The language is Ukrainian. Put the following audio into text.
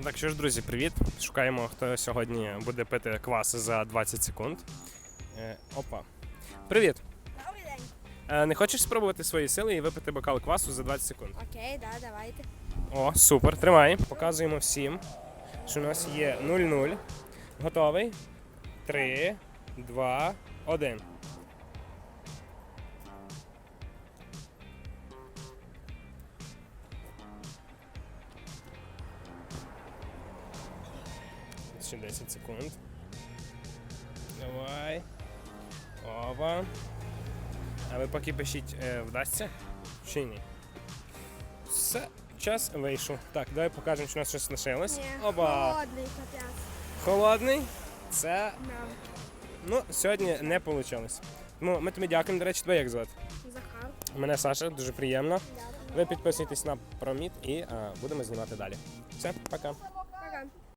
Ну Так що ж, друзі, привіт. Шукаємо, хто сьогодні буде пити квас за 20 секунд. Е, опа. Привіт. Добрий день. Е, не хочеш спробувати свої сили і випити бокал квасу за 20 секунд? Окей, да, давайте. О, супер, тримай. Показуємо всім, що у нас є 0-0. Готовий? 3, 2, 1. Ще 10 секунд. Давай. Опа. А ви поки пишіть, е, вдасться? Чи ні? Все, час вийшов. Так, давай покажемо, що у нас щось лишилось. Ні, Оба. холодний капець. Холодний. Це Нам. ну, сьогодні не вийшло. Ну, ми тобі дякуємо. До речі, тебе як звати? Захар. Мене Саша, дуже приємно. Да. Ви підписуйтесь на Проміт і а, будемо знімати далі. Все, пока. Пока.